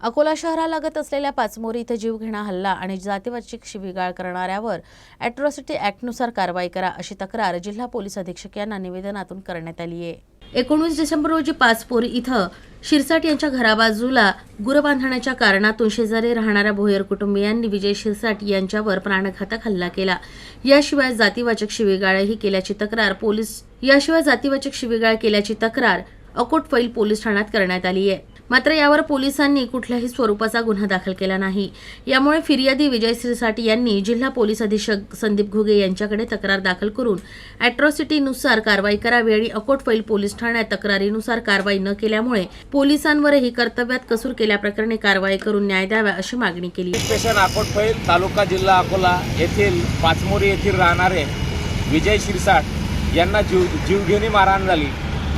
अकोला शहरालगत असलेल्या पाचमोरी इथं जीवघेणा हल्ला आणि जातीवाचक शिवीगाळ करणाऱ्यावर अॅट्रॉसिटी ॲक्टनुसार कारवाई करा अशी तक्रार जिल्हा पोलीस अधीक्षक यांना निवेदनातून करण्यात आली आहे. एकोणीस डिसेंबर रोजी पाचपोरी इथं शिरसाट यांच्या घराबाजूला गुरबांधण्याच्या कारणातून शेजारी राहणाऱ्या भोयर कुटुंबियांनी विजय शिरसाट यांच्यावर प्राणघातक हल्ला केला. याशिवाय जातीवाचक शिवीगाळही केल्याची तक्रार पोलीस याशिवाय जातीवाचक शिवीगाळ केल्याची तक्रार अकोट फैल पोलीस ठाण्यात करण्यात आली आहे. मात्र यावर पोलिसांनी कुठल्याही स्वरूपाचा गुन्हा दाखल केला नाही. यामुळे फिर्यादी विजय सिरसाट यांनी जिल्हा पोलीस अधीक्षक संदीप घुगे यांच्याकडे तक्रार दाखल करून अॅट्रॉसिटीनुसार कारवाई करावी आणि अकोट फैल पोलीस ठाण्यात तक्रारीनुसार कारवाई न केल्यामुळे पोलिसांवरही कर्तव्यात कसूर केल्याप्रकरणी कारवाई करून न्याय द्यावा अशी मागणी केली. स्टेशन अकोटफैल तालुका जिल्हा अकोला येथील पाचमोरी येथील राहणारे विजय शिरसाट यांना जीव जीवघेणी मारहाण झाली.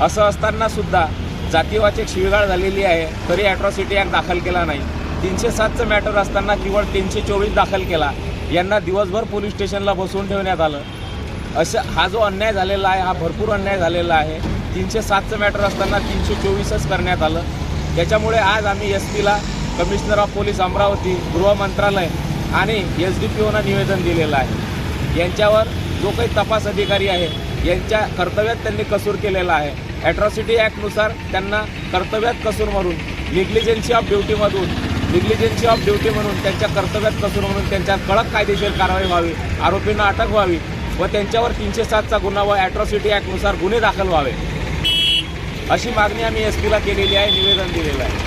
असं असताना सुद्धा जातीवाचक शिवीगाळ झालेली आहे तरी ॲट्रॉसिटी ॲक्ट दाखल केला नाही. तीनशे सातचं मॅटर असताना केवळ तीनशे चोवीस दाखल केला. यांना दिवसभर पोलीस स्टेशनला बसवून ठेवण्यात आलं. असं हा जो अन्याय झालेला आहे हा भरपूर अन्याय झालेला आहे. तीनशे सातचं मॅटर असताना तीनशे चोवीसच करण्यात आलं. त्याच्यामुळे आज आम्ही एस पीला कमिशनर ऑफ पोलीस अमरावती गृह मंत्रालय आणि एस डी पी ओना निवेदन दिलेलं आहे. यांच्यावर जो काही तपास अधिकारी आहे यांच्या कर्तव्यात त्यांनी कसूर केलेला आहे. ॲट्रॉसिटी ॲक्टनुसार त्यांना कर्तव्यात कसूर म्हणून निग्लिजन्सी ऑफ ड्युटीमधून निग्लिजन्सी ऑफ ड्युटी म्हणून त्यांच्या कर्तव्यात कसूर म्हणून त्यांच्या कडक कायदेशीर कारवाई व्हावी आरोपींना अटक व्हावी व त्यांच्यावर तीनशे सातचा गुन्हा व ॲट्रॉसिटी ॲक्टनुसार गुन्हे दाखल व्हावे. अशी मागणी आम्ही एस पीला केलेली आहे निवेदन दिलेलं आहे.